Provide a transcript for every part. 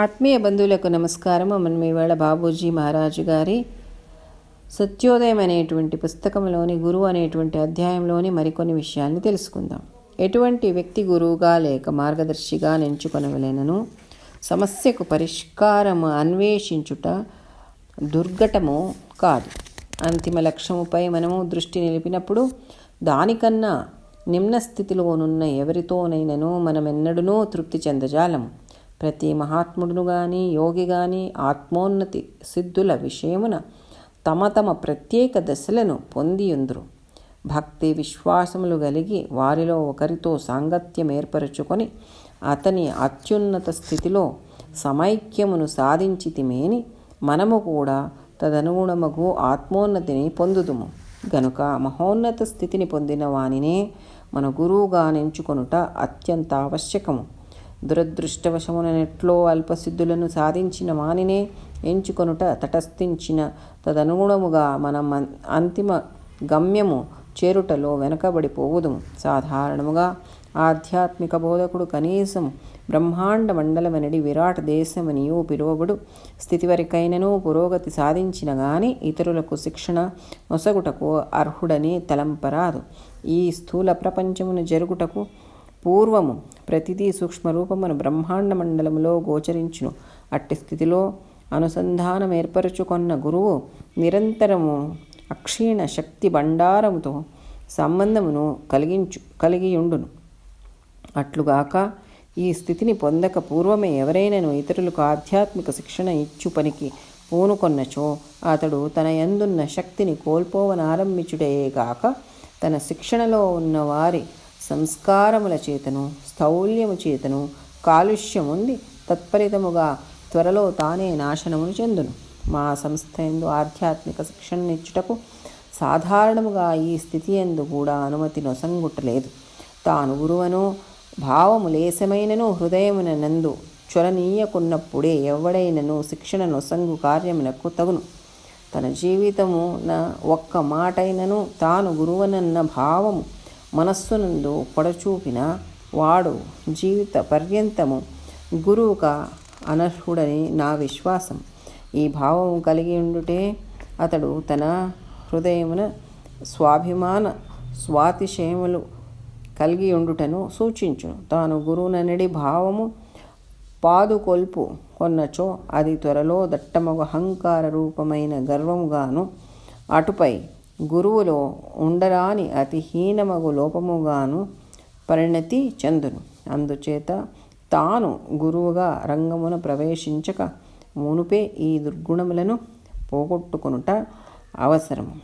ఆత్మీయ బంధువులకు నమస్కారం. మనం ఇవాళ బాబూజీ మహారాజు గారి సత్యోదయం అనేటువంటి పుస్తకంలోని గురువు అనేటువంటి అధ్యాయంలోని మరికొన్ని విషయాల్ని తెలుసుకుందాం. ఎటువంటి వ్యక్తి గురువుగా లేక మార్గదర్శిగా నెంచుకొనవలెనను సమస్యకు పరిష్కారము అన్వేషించుట దుర్ఘటము కాదు. అంతిమ లక్ష్యముపై మనము దృష్టి నిలిపినప్పుడు దానికన్నా నిమ్న స్థితిలోనున్న ఎవరితోనైనను మనమెన్నడూనూ తృప్తి చెందజాలము. ప్రతి మహాత్ముడును గాని యోగి గాని ఆత్మోన్నతి సిద్ధుల విషయమున తమ తమ ప్రత్యేక దశలను పొందియుందురు. భక్తి విశ్వాసములు కలిగి వారిలో ఒకరితో సాంగత్యం ఏర్పరచుకొని అతని అత్యున్నత స్థితిలో సమైక్యమును సాధించితిమేని మనము కూడా తదనుగుణమగు ఆత్మోన్నతిని పొందుదుము. గనుక మహోన్నత స్థితిని పొందిన వానినే మన గురువుగా ఎంచుకొనుట అత్యంత ఆవశ్యకము. దురదృష్టవశమునెట్లో అల్పసిద్ధులను సాధించిన వానినే ఎంచుకొనుట తటస్థించిన తదనుగుణముగా మనం అంతిమ గమ్యము చేరుటలో వెనకబడిపోవుదుము సాధారణముగా ఆధ్యాత్మిక బోధకుడు కనీసం బ్రహ్మాండ మండలమనడి విరాట్ దేశమనియు పిలువబడు స్థితి వరకైనను పురోగతి సాధించిన గాని ఇతరులకు శిక్షణ నొసగుటకు అర్హుడని తలంపరాదు. ఈ స్థూల ప్రపంచమును జరుగుటకు పూర్వము ప్రతిదీ సూక్ష్మరూపమును బ్రహ్మాండ మండలములో గోచరించును. అట్టి స్థితిలో అనుసంధానం ఏర్పరచుకొన్న గురువు నిరంతరము అక్షీణ శక్తి భండారముతో సంబంధమును కలిగించు కలిగియుండును. అట్లుగాక ఈ స్థితిని పొందక పూర్వమే ఎవరైనను ఇతరులకు ఆధ్యాత్మిక శిక్షణ ఇచ్చు పనికి పూనుకొన్నచో అతడు తన యందున్న శక్తిని కోల్పోవనారంభించుడేగాక తన శిక్షణలో ఉన్న వారి సంస్కారముల చేతను స్థౌల్యము చేతను కాలుష్యముంది తత్ఫలితముగా త్వరలో తానే నాశనమును చెందును. మా సంస్థ ఎందు ఆధ్యాత్మిక శిక్షణనిచ్చుటకు సాధారణముగా ఈ స్థితి ఎందు కూడా అనుమతి నొసంగుట్టలేదు తాను గురువను భావము లేశమైనను హృదయమున నందు చొరనీయకున్నప్పుడే ఎవడైనను శిక్షణ నొసంగు కార్యమునకు తగును. తన జీవితమున ఒక్క మాటైనను తాను గురువనన్న భావము మనస్సునందు పొడచూపిన వాడు జీవిత పర్యంతము గురువుగా అనర్హుడని నా విశ్వాసం. ఈ భావం కలిగి ఉండుటే అతడు తన హృదయమున స్వాభిమాన స్వాతిశయములు కలిగి ఉండుటను సూచించును. తాను గురువుననడి భావము పాదుకొల్పు కొన్నచో అది త్వరలో దట్టమగు అహంకార రూపమైన గర్వముగాను అటుపై గురువులో ఉండరాని అతి హీనమగు లోపముగాను పరిణతి చెందును. అందుచేత తాను గురువుగా రంగమున ప్రవేశించక మునుపే ఈ దుర్గుణములను పోగొట్టుకొనుట అవసరము.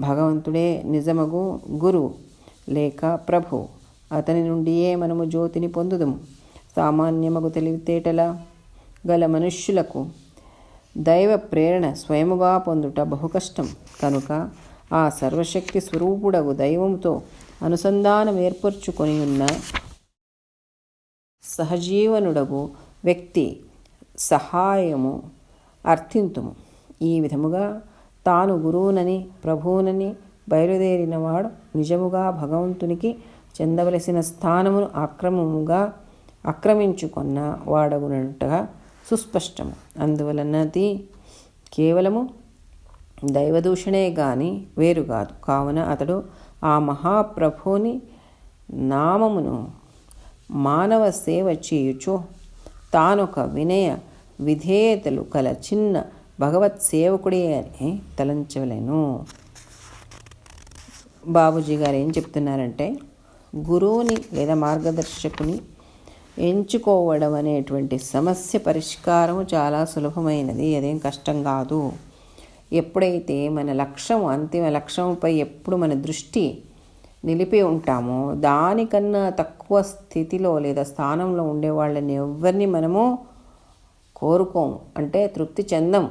భగవంతుడే నిజమగు గురువు లేక ప్రభు అతని నుండియే మనము జ్యోతిని పొందుదము. సామాన్యమగు తెలివితేటల గల మనుష్యులకు దైవ ప్రేరణ స్వయముగా పొందుట బహు కష్టం. కనుక ఆ సర్వశక్తి స్వరూపుడగు దైవంతో అనుసంధానం ఏర్పరచుకొని ఉన్న సహజీవనుడగు వ్యక్తి సహాయము అర్థింతుము. ఈ విధముగా తాను గురువునని ప్రభువునని బయలుదేరినవాడు నిజముగా భగవంతునికి చెందవలసిన స్థానమును అక్రమముగా ఆక్రమించుకున్న వాడగునట్టుగా సుస్పష్టము. అందువలనది కేవలము దైవదూషణే గాని వేరు కాదు. కావున అతడు ఆ మహాప్రభుని నామమును మానవ సేవ చేయుచో తానొక వినయ విధేయతలు కల చిన్న భగవత్ సేవకుడే అని తలంచలేను బాబూజీ గారు ఏం చెప్తున్నారంటే గురువుని లేదా మార్గదర్శకుని ఎంచుకోవడం అనేటువంటి సమస్య పరిష్కారం చాలా సులభమైనది అదేం కష్టం కాదు. ఎప్పుడైతే మన లక్ష్యం అంతిమ లక్ష్యంపై ఎప్పుడు మన దృష్టి నిలిపి ఉంటామో దానికన్నా తక్కువ స్థితిలో లేదా స్థానంలో ఉండే వాళ్ళని ఎవరిని మనము కోరుకోము. అంటే తృప్తి చెందం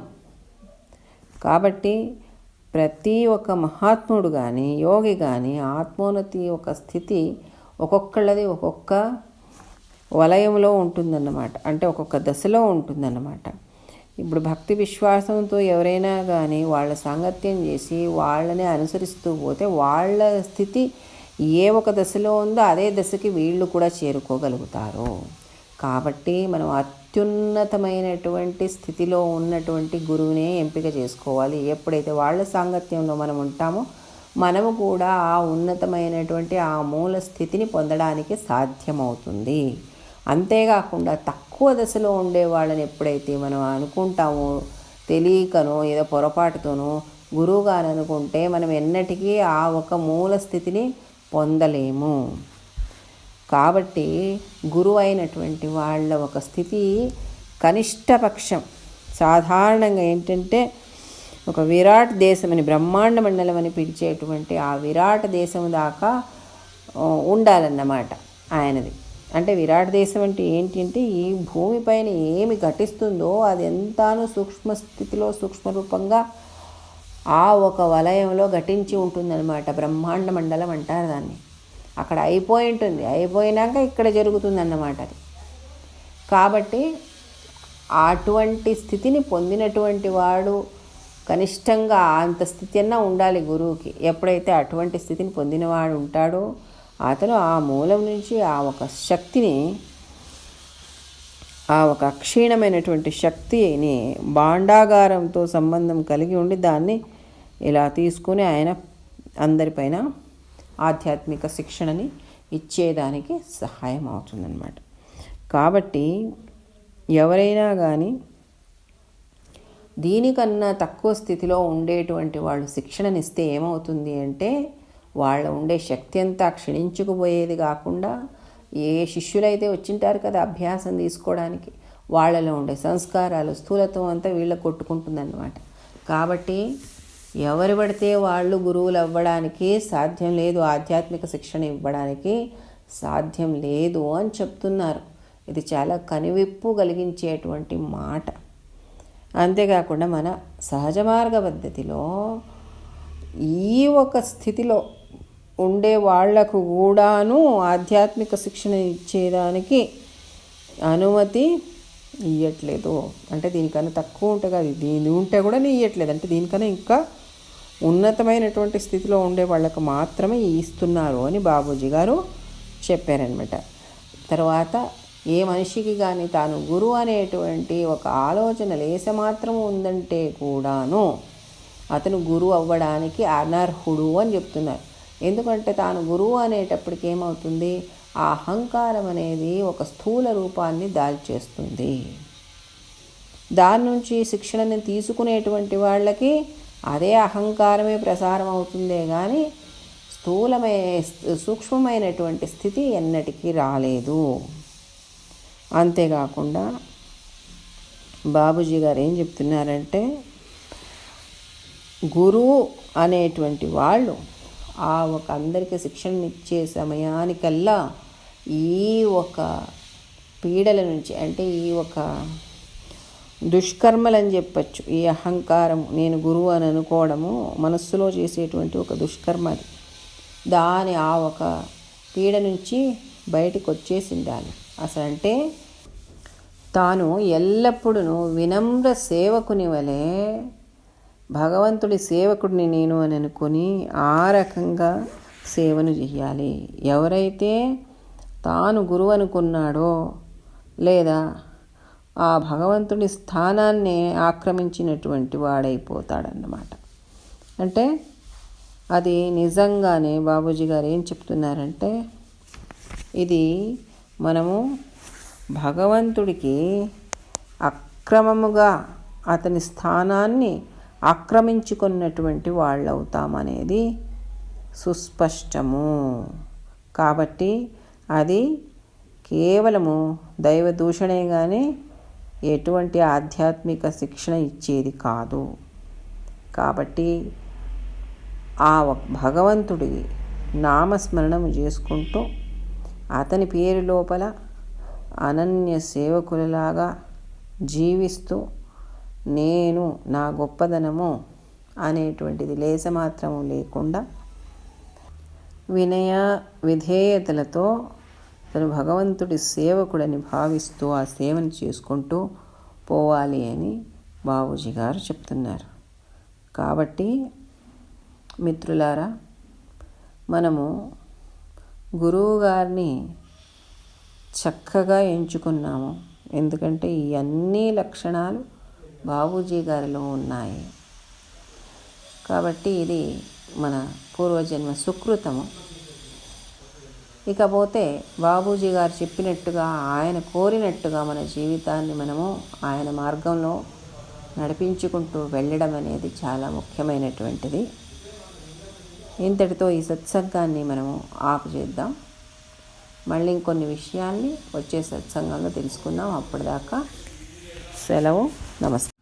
కాబట్టి ప్రతి ఒక్క మహాత్ముడు కానీ యోగి కానీ ఆత్మోన్నతి ఒక స్థితి ఒక్కొక్కళ్ళది ఒక్కొక్క వలయంలో ఉంటుందన్నమాట. అంటే ఒక్కొక్క దశలో ఉంటుందన్నమాట. ఇప్పుడు భక్తి విశ్వాసంతో ఎవరైనా కానీ వాళ్ళ సాంగత్యం చేసి వాళ్ళని అనుసరిస్తూ పోతే వాళ్ళ స్థితి ఏ ఒక దశలో ఉందో అదే దశకి వీళ్ళు కూడా చేరుకోగలుగుతారు. కాబట్టి మనం అత్యున్నతమైనటువంటి స్థితిలో ఉన్నటువంటి గురువునే ఎంపిక చేసుకోవాలి. ఎప్పుడైతే వాళ్ళ సాంగత్యంలో మనం ఉంటామో మనము కూడా ఆ ఉన్నతమైనటువంటి ఆ మూల స్థితిని పొందడానికి సాధ్యమవుతుంది. అంతేకాకుండా తక్కువ తక్కువ దశలో ఉండే వాళ్ళని ఎప్పుడైతే మనం అనుకుంటామో తెలియకనో ఏదో పొరపాటుతోనో గురువుగారు అనుకుంటే మనం ఎన్నటికీ ఆ ఒక మూల స్థితిని పొందలేము. కాబట్టి గురువు అయినటువంటి వాళ్ళ ఒక స్థితి కనిష్టపక్షం. సాధారణంగా ఏంటంటే ఒక విరాట్ దేశం అని బ్రహ్మాండ మండలం అని పిలిచేటువంటి ఆ విరాట్ దేశం దాకా ఉండాలన్నమాట ఆయనది. అంటే విరాట్ దేశం అంటే ఏంటంటే ఈ భూమిపైన ఏమి ఘటిస్తుందో అది ఎంతనూ సూక్ష్మ స్థితిలో సూక్ష్మ రూపంగా ఆ ఒక వలయంలో ఘటించి ఉంటుందన్నమాట. బ్రహ్మాండ మండలం అంటారు దాన్ని. అక్కడ అయిపోయి ఉంటుంది. అయిపోయినాక ఇక్కడ జరుగుతుందన్నమాట అది. కాబట్టి అటువంటి స్థితిని పొందినటువంటి వాడు కనిష్టంగా అంత స్థితి అన్నా ఉండాలి గురువుకి. ఎప్పుడైతే అటువంటి స్థితిని పొందినవాడు ఉంటాడో అతను ఆ మూలం నుంచి ఆ ఒక శక్తిని ఆ ఒక క్షీణమైనటువంటి శక్తిని భాండాగారంతో సంబంధం కలిగి ఉండి దాన్ని ఇలా తీసుకుని ఆయన అందరిపైన ఆధ్యాత్మిక శిక్షణని ఇచ్చేదానికి సహాయం అవుతుందన్నమాట. కాబట్టి ఎవరైనా కానీ దీనికన్నా తక్కువ స్థితిలో ఉండేటువంటి వాళ్ళు శిక్షణనిస్తే ఏమవుతుంది అంటే వాళ్ళ ఉండే శక్తి అంతా క్షీణించుకుపోయేది కాకుండా ఏ శిష్యులైతే వచ్చింటారు కదా అభ్యాసం తీసుకోవడానికి వాళ్ళలో ఉండే సంస్కారాలు స్థూలత్వం అంతా వీళ్ళ కొట్టుకుంటుందన్నమాట. కాబట్టి ఎవరు పడితే వాళ్ళు గురువులు అవ్వడానికి సాధ్యం లేదు ఆధ్యాత్మిక శిక్షణ ఇవ్వడానికి సాధ్యం లేదు అని చెప్తున్నారు. ఇది చాలా కనివిప్పు కలిగించేటువంటి మాట. అంతేకాకుండా మన సహజ మార్గ పద్ధతిలో ఈ ఒక స్థితిలో ఉండే వాళ్ళకు కూడాను ఆధ్యాత్మిక శిక్షణ ఇచ్చేదానికి అనుమతి ఇవ్వట్లేదు అంటే దీనికన్నా తక్కువ ఉంటుంది కాదు దీని ఉంటే కూడా ఇవ్వట్లేదు అంటే దీనికన్నా ఇంకా ఉన్నతమైనటువంటి స్థితిలో ఉండే వాళ్ళకు మాత్రమే ఇస్తున్నారు అని బాబూజీ గారు చెప్పారనమాట తర్వాత ఏ మనిషికి కానీ తాను గురువు అనేటువంటి ఒక ఆలోచన లేస మాత్రం ఉందంటే కూడాను అతను గురువు అవ్వడానికి అనర్హుడు అని చెప్తున్నారు. ఎందుకంటే తాను గురువు అనేటప్పటికి ఏమవుతుంది? ఆ అహంకారం అనేది ఒక స్థూల రూపాన్ని దాల్చేస్తుంది. దాని నుంచి శిక్షణని తీసుకునేటువంటి వాళ్ళకి అదే అహంకారమే ప్రసారం అవుతుందే కానీ స్థూలమై సూక్ష్మమైనటువంటి స్థితి ఎన్నటికీ రాలేదు. అంతేకాకుండా బాబుజీ గారు ఏం చెప్తున్నారంటే గురువు అనేటువంటి వాళ్ళు ఆ ఒక అందరికీ శిక్షణ ఇచ్చే సమయానికల్లా ఈ ఒక పీడల నుంచి అంటే ఈ ఒక దుష్కర్మలని చెప్పచ్చు ఈ అహంకారం నేను గురువు అని అనుకోవడము మనస్సులో చేసేటువంటి ఒక దుష్కర్మ అది. దాని ఆ ఒక పీడ నుంచి బయటకు వచ్చేసిండాలి అసలు అంటే తాను ఎల్లప్పుడూ వినమ్ర సేవకుని వలె భగవంతుడి సేవకుడిని నేను అని అనుకొని ఆ రకంగా సేవను చెయ్యాలి. ఎవరైతే తాను గురువు అనుకున్నాడో లేదా ఆ భగవంతుడి స్థానాన్ని ఆక్రమించినటువంటి వాడైపోతాడన్నమాట. అంటే అది నిజంగానే బాబూజీ గారు ఏం చెప్తున్నారంటే ఇది మనము భగవంతుడికి అక్రమముగా అతని స్థానాన్ని ఆక్రమించుకున్నటువంటి వాళ్ళు అవుతామనేది సుస్పష్టము. కాబట్టి అది కేవలము దైవ దూషణే కానీ ఎటువంటి ఆధ్యాత్మిక శిక్షణ ఇచ్చేది కాదు. కాబట్టి ఆ భగవంతుడి నామస్మరణము చేసుకుంటూ అతని పేరు లోపల అనన్య సేవకులలాగా జీవిస్తూ నేను నా గొప్పదనము అనేటువంటిది లేసమాత్రము లేకుండా వినయ విధేయతలతో తను భగవంతుడి సేవకుడని భావిస్తూ ఆ సేవను చేసుకుంటూ పోవాలి అని బాబూజీ గారు చెప్తున్నారు. కాబట్టి మిత్రులారా మనము గురువు గారిని చక్కగా ఎంచుకున్నాము. ఎందుకంటే ఈ అన్ని లక్షణాలు బాబూజీ గారిలో ఉన్నాయి. కాబట్టి ఇది మన పూర్వజన్మ సుకృతము. ఇకపోతే బాబూజీ గారు చెప్పినట్టుగా ఆయన కోరినట్టుగా మన జీవితాన్ని మనము ఆయన మార్గంలో నడిపించుకుంటూ వెళ్ళడం అనేది చాలా ముఖ్యమైనటువంటిది. ఇంతటితో ఈ సత్సంగాన్ని మనము ఆపు చేద్దాం. మళ్ళీ ఇంకొన్ని విషయాల్ని వచ్చే సత్సంగంలో తెలుసుకుందాం. అప్పటిదాకా సెలవు. నమస్కారం.